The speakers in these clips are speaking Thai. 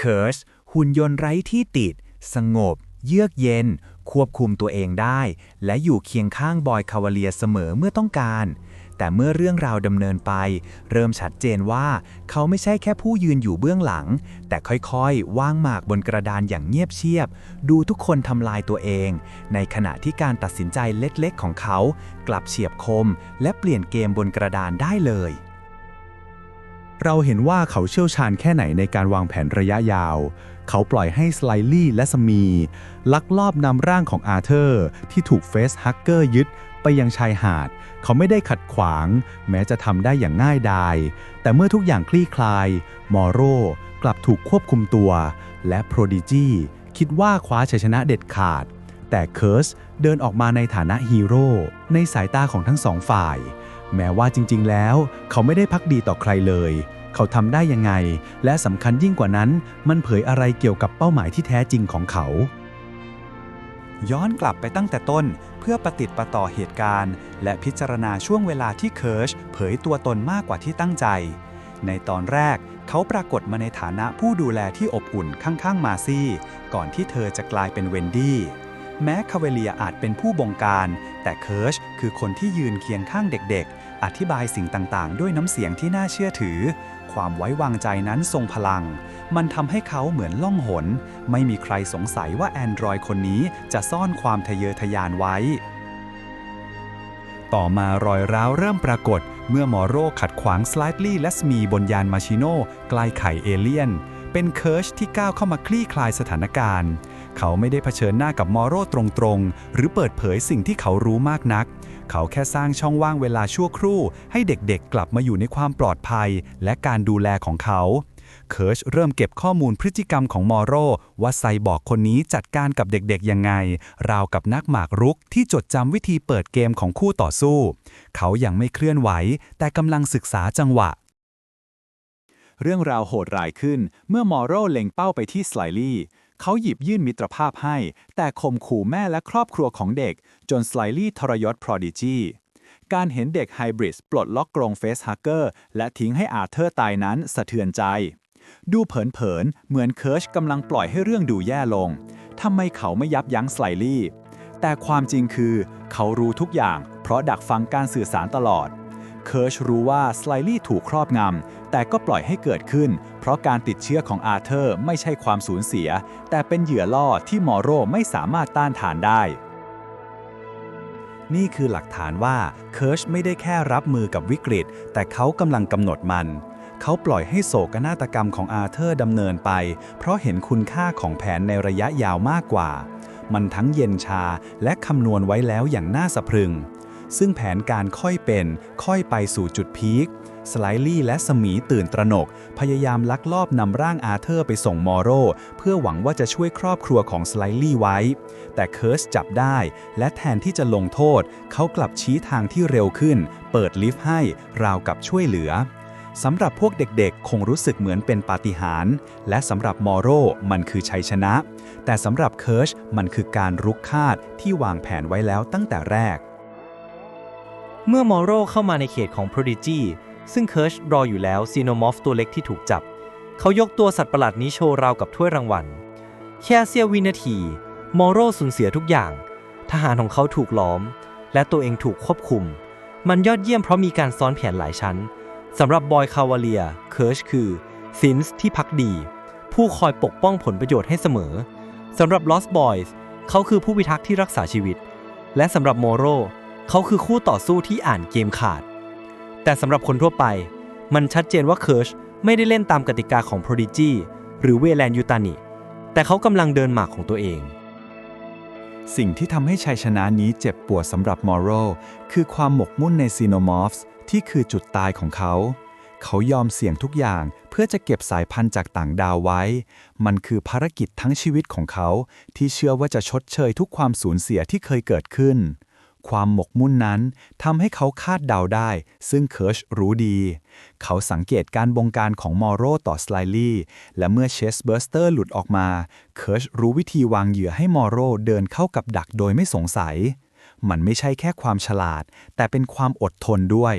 เคิร์สหุ่นยนต์ไร้ที่ติด สงบ เยือกเย็น ควบคุมตัวเองได้ และอยู่เคียงข้างบอยคาวาเลียเสมอเมื่อต้องการ แต่เมื่อเรื่องราวดำเนินไป เริ่มชัดเจนว่า เขาไม่ใช่แค่ผู้ยืนอยู่เบื้องหลัง แต่ค่อยๆวางหมากบนกระดานอย่างเงียบเชียบ ดูทุกคนทำลายตัวเอง ในขณะที่การตัดสินใจเล็กๆ ของเขา กลับเฉียบคม และเปลี่ยนเกมบนกระดานได้เลย เราเห็นว่าเขาเชี่ยวชาญแค่ไหนในการวางแผนระยะยาว เขาปล่อยให้สไลลี่และสมี ลักลอบนำร่างของอาเธอร์ ที่ถูกเฟสฮักเกอร์ยึดไปยังชายหาด เขาไม่ได้ขัดขวาง แม้จะทำได้อย่างง่ายดาย แต่เมื่อทุกอย่างคลี่คลาย มอโรกลับถูกควบคุมตัว และโปรดิจีคิดว่าคว้าชัยชนะเด็ดขาด แต่เคิร์สเดินออกมาในฐานะฮีโร่ในสายตาของทั้งสองฝ่าย แม้ว่าจริง ๆ แล้ว เขาไม่ได้พักดีต่อใครเลย เขาทำได้ยังไง และสำคัญยิ่งกว่านั้น มันเผยอะไรเกี่ยวกับเป้าหมายที่แท้จริงของเขา ย้อนกลับไปตั้งแต่ต้นเพื่อประติดประต่อเหตุการณ์ และพิจารณาช่วงเวลาที่เคิร์ชเผยตัวตนมากกว่าที่ตั้งใจ ในตอนแรกเขาปรากฏมาในฐานะผู้ดูแลที่อบอุ่นข้างๆมาซี่ ก่อนที่เธอจะกลายเป็นเวนดี้ แม้คาเวเลียอาจเป็นผู้บงการ แต่เคิร์ชคือคนที่ยืนเคียงข้างเด็กๆ อธิบายสิ่งต่างๆ ด้วยน้ำเสียงที่น่าเชื่อถือ ความไว้วางใจนั้นทรงพลัง มันทำให้เขาเหมือนล่องหน ไม่มีใครสงสัยว่าแอนดรอยคนนี้จะซ่อนความทะเยอทะยานไว้ ต่อมารอยร้าวเริ่มปรากฏ เมื่อมอโรขัดขวางสไลด์ลี่และสมีบนยานมาชิโน่ใกล้ไข่เอเลียน เป็นเคิร์ชที่ก้าวเข้ามาคลี่คลายสถานการณ์ เขาไม่ได้เผชิญหน้ากับมอโรตรงๆ หรือเปิดเผยสิ่งที่เขารู้มากนัก เขาแค่สร้างช่องว่างเวลาชั่วครู่ ให้เด็กๆ กลับมาอยู่ในความปลอดภัย และการดูแลของเขาเคิร์ชเริ่มเก็บข้อมูลพฤติกรรมของมอโรว่าไซบอร์กคนนี้จัดการกับเด็กๆยังไง ราวกับนักหมากรุกที่จดจำวิธีเปิดเกมของคู่ต่อสู้ เขายังไม่เคลื่อนไหว แต่กำลังศึกษาจังหวะ เรื่องราวโหดร้ายขึ้น เมื่อมอโรเล็งเป้าไปที่สไลลี่ เขาหยิบยื่นมิตรภาพให้ แต่ข่มขู่แม่และครอบครัวของเด็ก จนสไลลี่ทรยศพรอดิจีการเห็นเด็กไฮบริดปลดล็อกกรงเฟสฮักเกอร์และทิ้งให้อาเธอร์ตายนั้นสะเทือนใจ ดูเผินๆ เหมือนเคิร์ชกำลังปล่อยให้เรื่องดูแย่ลง ทำไมเขาไม่ยับยั้งสไลลี่ แต่ความจริงคือ เขารู้ทุกอย่าง เพราะดักฟังการสื่อสารตลอด เคิร์ชรู้ว่าสไลลี่ถูกครอบงำ แต่ก็ปล่อยให้เกิดขึ้น เพราะการติดเชื้อของอาเธอร์ไม่ใช่ความสูญเสีย แต่เป็นเหยื่อล่อที่มอโรไม่สามารถต้านทานได้ นี่คือหลักฐานว่าเคิร์ชไม่ได้แค่รับมือกับวิกฤต แต่เขากำลังกำหนดมัน เขาปล่อยให้โศกนาฏกรรมของอาเธอร์ดำเนินไป เพราะเห็นคุณค่าของแผนในระยะยาวมากกว่า มันทั้งเย็นชาและคำนวณไว้แล้วอย่างน่าสะพรึง ซึ่งแผนการค่อยเป็น ค่อยไปสู่จุดพีค สไลลี่และสมีตื่นตระหนก พยายามลักลอบนำร่างอาเธอร์ไปส่งมอโรเพื่อหวังว่าจะช่วยครอบครัวของสไลลี่ไว้ แต่เคิร์สจับได้ และแทนที่จะลงโทษ เขากลับชี้ทางที่เร็วขึ้น เปิดลิฟต์ให้ ราวกับช่วยเหลือสำหรับพวกเด็กๆ คงรู้สึกเหมือนเป็นปาฏิหาริย์ และสำหรับมอโรมันคือชัยชนะ แต่สำหรับเคิร์ช มันคือการรุกคาดที่วางแผนไว้แล้วตั้งแต่แรก เมื่อมอโรเข้ามาในเขตของ Prodigy ซึ่งเคิร์ชรออยู่แล้วซีโนมอฟตัวเล็กที่ถูกจับ เขายกตัวสัตว์ประหลาดนี้โชว์ราวกับถ้วยรางวัล แค่เสี้ยววินาที มอโรสูญเสียทุกอย่าง ทหารของเขาถูกล้อม และตัวเองถูกควบคุม มันยอดเยี่ยมเพราะมีการซ้อนแผนหลายชั้นสำหรับบอยคาวาเลียเคิร์ชคือซินส์ที่พักดี ผู้คอยปกป้องผลประโยชน์ให้เสมอสำหรับลอสบอยส์เขาคือผู้พิทักษ์ที่รักษาชีวิต และสำหรับโมโร เขาคือคู่ต่อสู้ที่อ่านเกมขาด แต่สำหรับคนทั่วไป มันชัดเจนว่าเคิร์ชไม่ได้เล่นตามกติกาของ Prodigy หรือเวแลนยูตานิ แต่เขากำลังเดินหมากของตัวเอง สิ่งที่ทำให้ชัยชนะนี้เจ็บปวดสำหรับมอโรคือความหมกมุ่นในซีโนมอฟส์ที่คือจุดตายของเขา เขายอมเสี่ยงทุกอย่างเพื่อจะเก็บสายพันธุ์จากต่างดาวไว้ มันคือภารกิจทั้งชีวิตของเขา ที่เชื่อว่าจะชดเชยทุกความสูญเสียที่เคยเกิดขึ้น ความหมกมุ่นนั้นทำให้เขาคาดเดาได้ ซึ่งเคิร์ชรู้ดี เขาสังเกตการบงการของมอโรต่อสไลลี่ และเมื่อเชสเบิร์สเตอร์หลุดออกมา เคิร์ชรู้วิธีวางเหยื่อให้มอโรเดินเข้ากับดักโดยไม่สงสัย มันไม่ใช่แค่ความฉลาด แต่เป็นความอดทนด้วย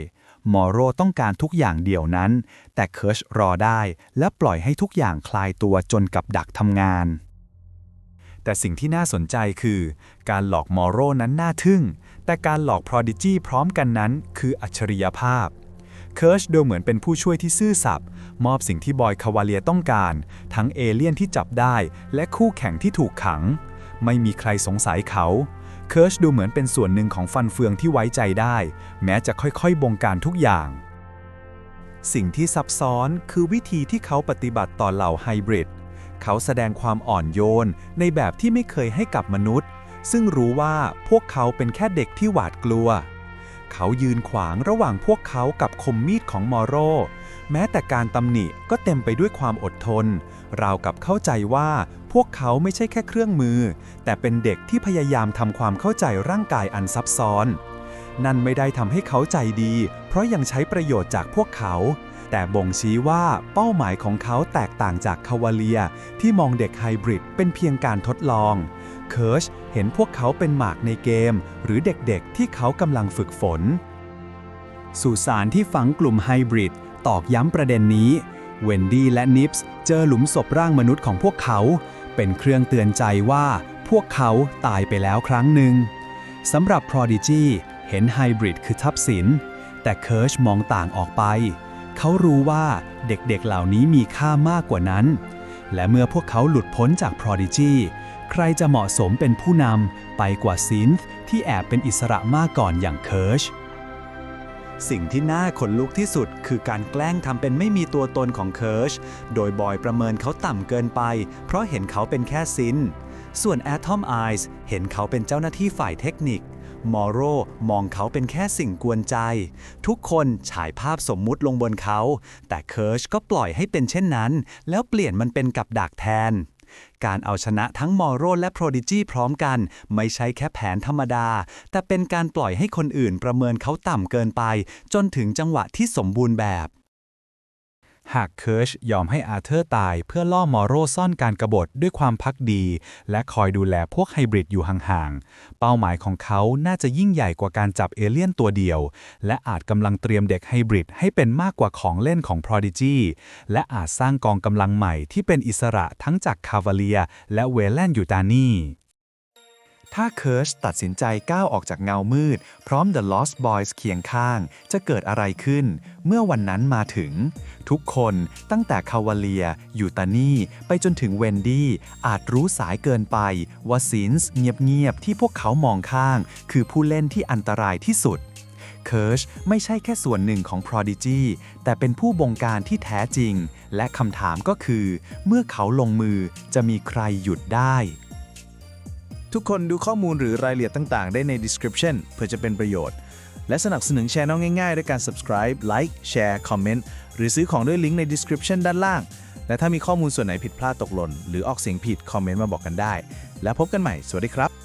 มอโรต้องการทุกอย่างเดี่ยวนั้น แต่เคิร์ชรอได้และปล่อยให้ทุกอย่างคลายตัวจนกับดักทำงานแต่สิ่งที่น่าสนใจคือ การหลอกมอโรนั้นน่าทึ่ง แต่การหลอกพรอดิจีพร้อมกันนั้นคืออัจฉริยภาพเคิร์ชดูเหมือนเป็นผู้ช่วยที่ซื่อสัตย์มอบสิ่งที่บอยคาวาเลียต้องการ ทั้งเอเลี่ยนที่จับได้และคู่แข่งที่ถูกขัง ไม่มีใครสงสัยเขาเคิร์ชดูเหมือนเป็นส่วนหนึ่งของฟันเฟืองที่ไว้ใจได้ แม้จะค่อยๆ บงการทุกอย่าง สิ่งที่ซับซ้อนคือวิธีที่เขาปฏิบัติต่อเหล่าไฮบริดเขาแสดงความอ่อนโยนในแบบที่ไม่เคยให้กับมนุษย์ ซึ่งรู้ว่าพวกเขาเป็นแค่เด็กที่หวาดกลัว เขายืนขวางระหว่างพวกเขากับคมมีดของมอโร แม้แต่การตำหนิก็เต็มไปด้วยความอดทน ราวกับเข้าใจว่าพวกเขาไม่ใช่แค่เครื่องมือ แต่เป็นเด็กที่พยายามทำความเข้าใจร่างกายอันซับซ้อน นั่นไม่ได้ทำให้เขาใจดี เพราะยังใช้ประโยชน์จากพวกเขา แต่บ่งชี้ว่าเป้าหมายของเขาแตกต่างจากคาวาเลียที่มองเด็กไฮบริดเป็นเพียงการทดลอง เคิร์ชเห็นพวกเขาเป็นหมากในเกม หรือเด็กๆที่เขากำลังฝึกฝน สุสานที่ฝังกลุ่มไฮบริดตอกย้ำประเด็นนี้เวนดี้และนิปส์เจอหลุมศพร่างมนุษย์ของพวกเขา เป็นเครื่องเตือนใจว่าพวกเขาตายไปแล้วครั้งหนึ่งสำหรับ Prodigy เห็นไฮบริดคือทรัพย์สินแต่เคิร์ชมองต่างออกไป เขารู้ว่าเด็กๆเหล่านี้มีค่ามากกว่านั้น และเมื่อพวกเขาหลุดพ้นจาก Prodigy ใครจะเหมาะสมเป็นผู้นำไปกว่าซินธ์ที่แอบเป็นอิสระมากก่อนอย่างเคิร์ชสิ่งที่น่าขนลุกที่สุด คือการแกล้งทำเป็นไม่มีตัวตนของเคิร์ช โดยบอยประเมินเขาต่ำเกินไป เพราะเห็นเขาเป็นแค่ซิน ส่วน Atom Eyes เห็นเขาเป็นเจ้าหน้าที่ฝ่ายเทคนิค มอโรมองเขาเป็นแค่สิ่งกวนใจ ทุกคนฉายภาพสมมุติลงบนเขา แต่เคิร์ชก็ปล่อยให้เป็นเช่นนั้น แล้วเปลี่ยนมันเป็นกับดักแทน การเอาชนะทั้งมอโรและ Prodigy พร้อมกัน ไม่ใช่แค่แผนธรรมดา แต่เป็นการปล่อยให้คนอื่นประเมินเขาต่ำเกินไป จนถึงจังหวะที่สมบูรณ์แบบ หากเคิร์ชยอมให้อาเธอร์ตายเพื่อล่อมอโรซ่อนการกรบฏด้วยความพักดี และคอยดูแลพวกไฮบริดอยู่ห่างๆ เป้าหมายของเขาน่าจะยิ่งใหญ่กว่าการจับเอเลี่ยนตัวเดียว และอาจกำลังเตรียมเด็กไฮบริดให้เป็นมากกว่าของเล่นของ Prodigy และอาจสร้างกองกำลังใหม่ที่เป็นอิสระทั้งจากคาวาเลียและเวเลนยูตานี ถ้าเคิร์ชตัดสินใจก้าวออกจากเงามืด พร้อม The Lost Boys เคียงข้าง จะเกิดอะไรขึ้น เมื่อวันนั้นมาถึง ทุกคนตั้งแต่คาวาเลีย ยูตานี่ ไปจนถึงเวนดี้ อาจรู้สายเกินไป ว่าซินส์เงียบ ๆ ที่พวกเขามองข้าง คือผู้เล่นที่อันตรายที่สุดเคิร์ชไม่ใช่แค่ส่วนหนึ่งของ Prodigy แต่เป็นผู้บงการที่แท้จริง และคำถามก็คือ เมื่อเขาลงมือจะมีใครหยุดได้ ทุกคนดูข้อมูลหรือรายละเอียดต่าง ๆ ได้ใน description เพื่อจะเป็นประโยชน์ และสนับสนุน Channel ง่ายๆ ด้วยการ subscribe like share comment หรือซื้อของด้วยลิงก์ใน description ด้านล่าง และถ้ามีข้อมูลส่วนไหนผิดพลาดตกหล่น หรือออกเสียงผิดคอมเมนต์มาบอกกันได้ แล้วพบกันใหม่ สวัสดีครับ